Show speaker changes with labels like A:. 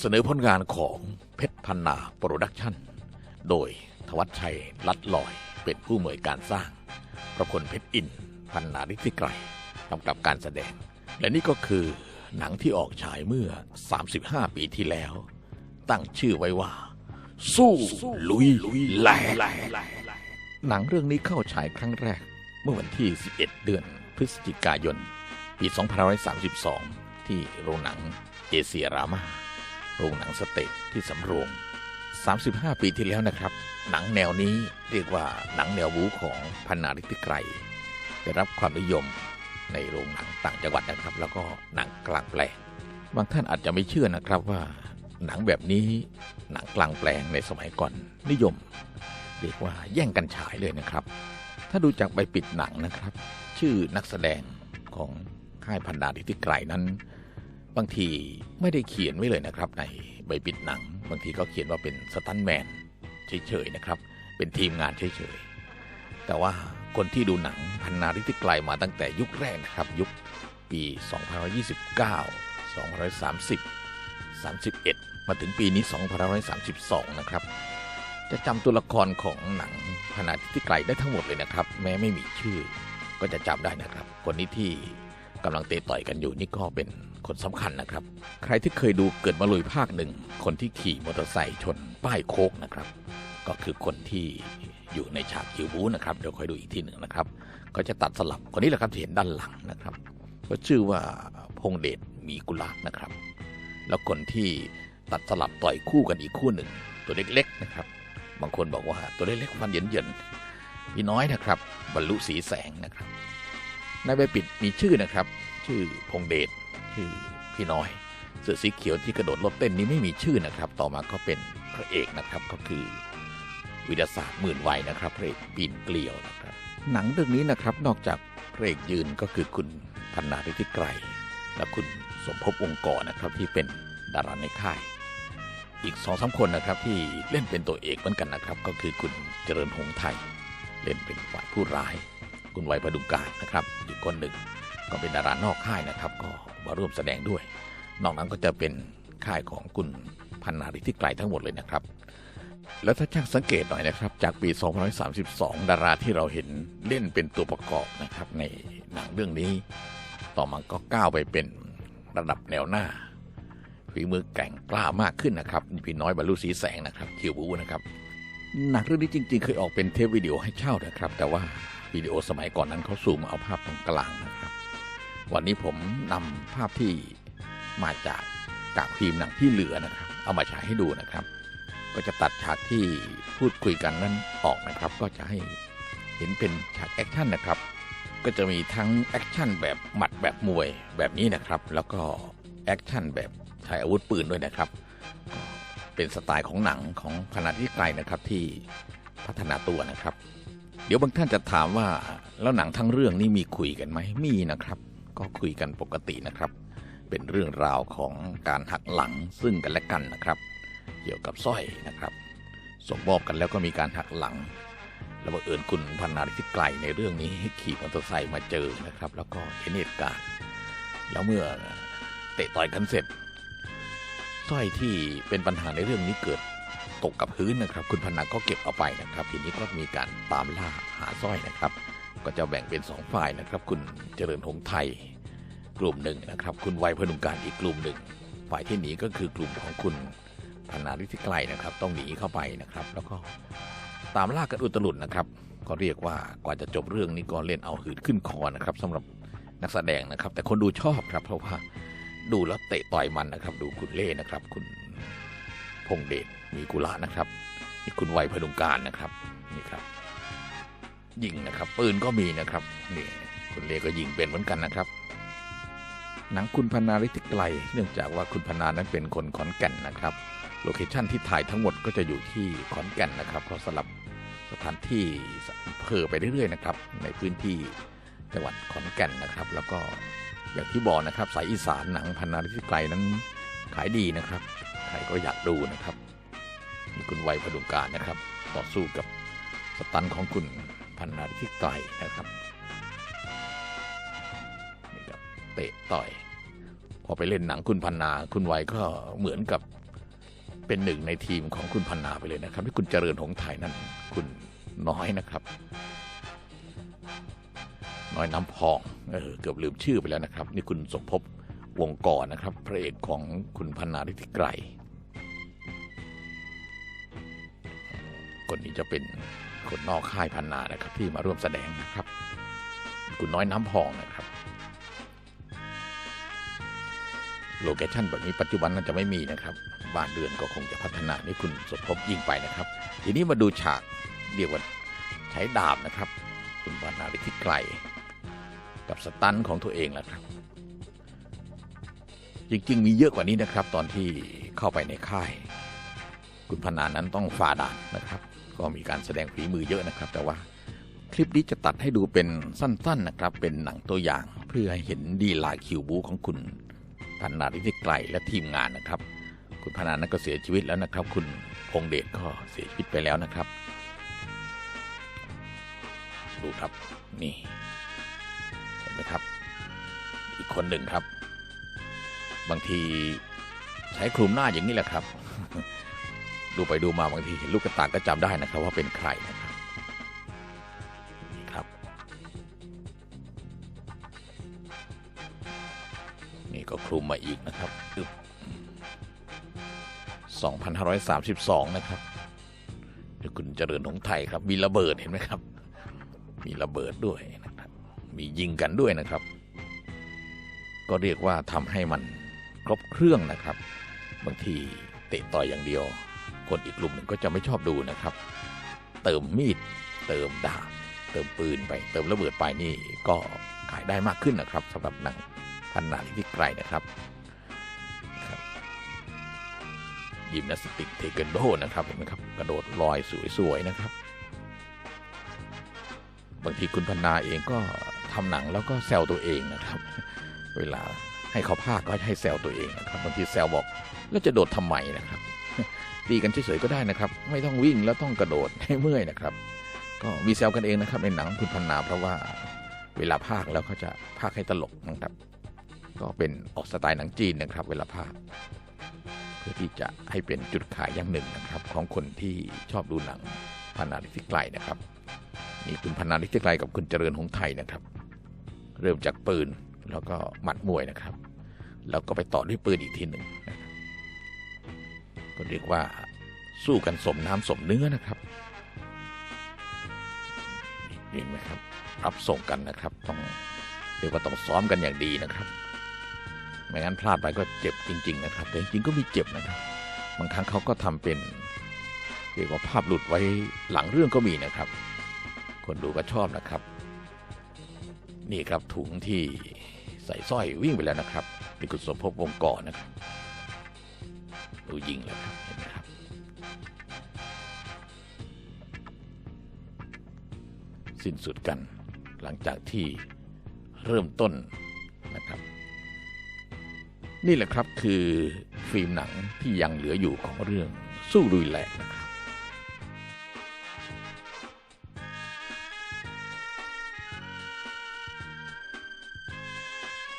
A: เสนอผลงานของเพชรพันนาโปรดักชั่น โดยทวัชชัยลัดลอยเป็นผู้อำนวยการสร้าง ประพลเพชรอินพันนาฤทธิไกรกำกับการแสดง และนี่ก็คือหนังที่ออกฉายเมื่อ 35 ปีที่แล้ว ตั้งชื่อไว้ว่า สู้ลุยแหลหนังเรื่องนี้เข้าฉายครั้งแรก เมื่อวันที่ 11 เดือนพฤศจิกายน ปี 2532 ที่โรงหนังเอเชียรามา โรงหนังสเตทที่สำโรง 35 ปีที่แล้วนะครับ หนังแนวนี้เรียกว่าหนังแนวบู๊ของพันนาริติไกรได้รับความนิยมในโรงหนังต่างจังหวัดนะครับ แล้วก็หนังกลางแปลง บางท่านอาจจะไม่เชื่อนะครับว่าหนังแบบนี้หนังกลางแปลงในสมัยก่อนนิยม เรียกว่าแย่งกันฉายเลยนะครับ ถ้าดูจากใบปิดหนังนะครับ ชื่อนักแสดงของค่ายพันดาริติไกรนั้น บางทีไม่ได้เขียนไว้เลยนะครับ ในใบปิดหนัง บางทีก็เขียนว่าเป็นสตันแมนเฉยๆนะครับ เป็นทีมงานเฉยๆ แต่ว่าคนที่ดูหนังพันนาริติไกลมาตั้งแต่ยุคแรกนะครับ ยุคปี 2529 2530 31 มาถึงปีนี้ 2532 นะครับ จะจำตัวละครของหนังพันนาริติไกลได้ทั้งหมดเลยนะครับ แม้ไม่มีชื่อก็จะจำได้นะครับ คนนี้ที่ กำลังเตะต่อยกันอยู่นี่ก็เป็นคนสำคัญนะครับ ใครที่เคยดูเกิดมาลุยภาคหนึ่ง คนที่ขี่มอเตอร์ไซค์ชนป้ายโคกนะครับ ก็คือคนที่อยู่ในฉากคิวบูนะครับเดี๋ยวคอยดูอีกทีหนึ่งนะครับ ก็จะตัดสลับคนนี้แหละครับที่เห็นด้านหลังนะครับ ก็ชื่อว่าพงเดชมีกุลานะครับ แล้วคนที่ตัดสลับต่อยคู่กันอีกคู่หนึ่ง ตัวเล็กๆนะครับ บางคนบอกว่าตัวเล็กๆฟันเหยินๆพี่น้อยนะครับ บรรลุสีแสงนะครับ ในใบปิดมีชื่อนะครับ ชื่อพงเดชชื่อพี่น้อยเสื้อสีเขียวที่กระโดดรถเต้นนี้ไม่มีชื่อนะครับ ต่อมาก็เป็นพระเอกนะครับก็คือ วิทยาศาสตร์หมื่นวัยนะครับพระเอกปีนเกลียวนะครับ หนังเรื่องนี้นะครับนอกจากพระเอกยืนก็คือคุณพันนาฤทธิไกรและคุณสมภพวงศ์กรนะครับที่เป็นดาราในค่าย อีกสองสาคนนะครับที่เล่นเป็นตัวเอกเหมือนกันนะครับ ก็คือคุณเจริญหงส์ไทย เล่นเป็นฝ่ายผู้ร้าย คุณไวยประดุงการนะครับ อีกคนหนึ่งก็เป็นดารานอกค่ายนะครับ ก็มาร่วมแสดงด้วย นอกนั้นก็จะเป็นค่ายของคุณพันนาริที่ไกลทั้งหมดเลยนะครับ แล้วถ้าช่างสังเกตหน่อยนะครับ จากปี 2532 ดาราที่เราเห็นเล่นเป็นตัวประกอบนะครับ ในหนังเรื่องนี้ ต่อมาก็ก้าวไปเป็นระดับแนวหน้าฝีมือแก่งกล้ามากขึ้นนะครับพี่น้อยบรรลุสีแสงนะครับคิวบูนะครับ หนังเรื่องนี้จริง ๆ เคยออกเป็นเทปวิดีโอให้เช่านะครับ แต่ว่าวิดีโอสมัยก่อนนั้นเขาซูมเอาภาพตรงกลางนะครับ วันนี้ผมนำภาพที่มาจากกากฟิล์มหนังที่เหลือนะครับ เอามาฉายให้ดูนะครับ ก็จะตัดฉากที่พูดคุยกันนั้นออกนะครับ ก็จะให้เห็นเป็นฉากแอคชั่นนะครับ ก็จะมีทั้งแอคชั่นแบบหมัดแบบมวยแบบนี้นะครับ แล้วก็แอคชั่นแบบใช้อาวุธปืนด้วยนะครับ เป็นสไตล์ของหนังของพนันที่ไกลนะครับที่พัฒนาตัวนะครับ เดี๋ยวบางท่านจะถามว่าแล้วหนังทั้งเรื่องนี้มีคุยกันไหมมีนะครับ ก็คุยกันปกตินะครับ เป็นเรื่องราวของการหักหลังซึ่งกันและกันนะครับ เกี่ยวกับสร้อยนะครับสมมอบกันแล้วก็มีการหักหลังแล้วบังเอิญคุณพันนาที่ไกลในเรื่องนี้ขี่มอเตอร์ไซค์มาเจอนะครับ แล้วก็เห็นเหตุการณ์แล้วเมื่อเตะต่อยกันเสร็จ สร้อยที่เป็นปัญหาในเรื่องนี้เกิดตกกับพื้นนะครับ คุณพันนาก็เก็บเอาไปนะครับ ทีนี้ก็มีการตามล่าหาสร้อยนะครับ ก็จะแบ่งเป็นสองฝ่ายนะครับ คุณเจริญหงส์ไทยกลุ่มหนึ่งนะครับ คุณวัยพนุการอีกกลุ่มหนึ่ง ฝ่ายที่หนีก็คือกลุ่มของคุณพันนาฤทธิไกลนะครับ ต้องหนีเข้าไปนะครับ แล้วก็ตามล่ากันอุตลุดนะครับ ก็เรียกว่ากว่าจะจบเรื่องนี้ก็เล่นเอาหืดขึ้นคอนะครับสำหรับนักแสดงนะครับ แต่คนดูชอบครับเพราะว่า ดูแล้วเตะต่อยมันนะครับ ดูคุณเล่นะครับ คุณพงเดชมีกุละนะครับนี่คุณวัยพดุงการนะครับนี่ครับ ยิงนะครับปืนก็มีนะครับนี่คุณเล่ก็ยิงเป็นเหมือนกันนะครับ หนังคุณพนาริติไกล เนื่องจากว่าคุณพนานั้นเป็นคนขอนแก่นนะครับโลเคชั่นที่ถ่ายทั้งหมดก็จะอยู่ที่ขอนแก่นนะครับก็สลับสถานที่อำเภอไปเรื่อยๆนะครับ ในพื้นที่จังหวัดขอนแก่นนะครับ แล้วก็ อย่างที่บอกนะครับสายอีสานหนังพันนาริติไกลนั้นขายดีนะครับ ใครก็อยากดูนะครับ มีคุณไวพดุงการนะครับ ต่อสู้กับสตันของคุณพันนาริติไกลนะครับนี่ครับเตะต่อย พอไปเล่นหนังคุณพันนาคุณไวก็เหมือนกับเป็นหนึ่งในทีมของคุณพันนาไปเลยนะครับที่คุณเจริญหงส์ไทยนั่นคุณน้อยนะครับ น้อยน้ำพองเออเกือบลืมชื่อไปแล้วนะครับ นี่คุณสมภพวงกรนะครับ พระเอกของคุณพันนาฤทธิไกรคนนี้จะเป็นคนนอกค่ายพันนานะครับ ที่มาร่วมแสดงนะครับ คุณน้อยน้ำพองนะครับโลเคชั่นแบบนี้ปัจจุบันน่าจะไม่มีนะครับ บ้านเรือนก็คงจะพัฒนานี่คุณสมภพยิ่งไปนะครับ ทีนี้มาดูฉากเรียกว่าใช้ดาบนะครับ คุณบรรณาฤทธิไกล กับสตันของตัวเองแหละครับ จริงๆ มีเยอะกว่านี้นะครับ ตอนที่เข้าไปในค่าย คุณพนานั้นต้องฝ่าด่านนะครับ ก็มีการแสดงฝีมือเยอะนะครับ แต่ว่าคลิปนี้จะตัดให้ดูเป็นสั้นๆนะครับ เป็นหนังตัวอย่างเพื่อให้เห็นดีลาคิวบูของคุณพันนาฤทธิไกลและทีมงานนะครับ คุณพนานั้นก็เสียชีวิตแล้วนะครับ คุณพงเดชก็เสียชีวิตไปแล้วนะครับ ดูครับนี่ นไหมครับ อีกคนหนึ่งครับ บางทีใช้คลุมหน้าอย่างนี้แหละครับ ดูไปดูมาบางทีเห็นลูกกระตาก็จำได้นะครับ ว่าเป็นใครนะครับครับ นี่ก็คลุมมาอีกนะครับอึบ2,532 นะครับคุณเจริญหงไทยครับ มีระเบิดเห็นไหมครับ มีระเบิดด้วยนะ มียิงกันด้วยนะครับ ก็เรียกว่าทำให้มันครบเครื่องนะครับ บางทีเตะต่อยอย่างเดียว คนอีกกลุ่มหนึ่งก็จะไม่ชอบดูนะครับ เติมมีด เติมดาบ เติมปืนไป เติมระเบิดไปนี่ก็ขายได้มากขึ้นนะครับสำหรับหนังพันนาที่ไกลนะครับครับยิมนาสติกเทควันโดนะครับเห็นไหมครับกระโดดลอยสวยๆนะครับ บางทีคุณพันนาเองก็ ทำหนังแล้วก็แซวตัวเองนะครับ เวลาให้เขาพากย์ก็ให้แซวตัวเองนะครับบางทีแซวบอกแล้วจะโดดทำไมนะครับตีกันเฉยๆก็ได้นะครับ ไม่ต้องวิ่งแล้วต้องกระโดดให้เมื่อยนะครับ ก็มีแซวกันเองนะครับ ในหนังคุณพันนาเพราะว่าเวลาพากย์แล้วเขาจะพากย์ให้ตลกนะครับ ก็เป็นออกสไตล์หนังจีนนะครับ เวลาพากย์เพื่อที่จะให้เป็นจุดขายอย่างหนึ่งนะครับ ของคนที่ชอบดูหนังพันนาลิทิไกลนะครับนี่คุณพันนาลิทิไกลกับคุณเจริญหงไทยนะครับ เริ่มจากปืนแล้วก็หมัดมวยนะครับ แล้วก็ไปต่อด้วยปืนอีกทีหนึ่งก็เรียกว่าสู้กันสมน้ำสมเนื้อนะครับเห็นไหมครับรับส่งกันนะครับ ต้องเรียกว่าต้องซ้อมกันอย่างดีนะครับไม่งั้นพลาดไปก็เจ็บจริง ๆ นะครับ แต่จริงๆก็มีเจ็บนะครับ บางครั้งเขาก็ทำเป็นเรียกว่าภาพหลุดไว้หลังเรื่องก็มีนะครับ คนดูก็ชอบนะครับ นี่ครับถุงที่ใส่สร้อยวิ่งไปแล้วนะครับนี่คุณสมภพวงกรนะครับดูยิงแล้วครับเห็นไหมครับสิ้นสุดกันหลังจากที่เริ่มต้นนะครับ นี่แหละครับคือฟิล์มหนังที่ยังเหลืออยู่ของเรื่องสู้รุยแหลกนะครับ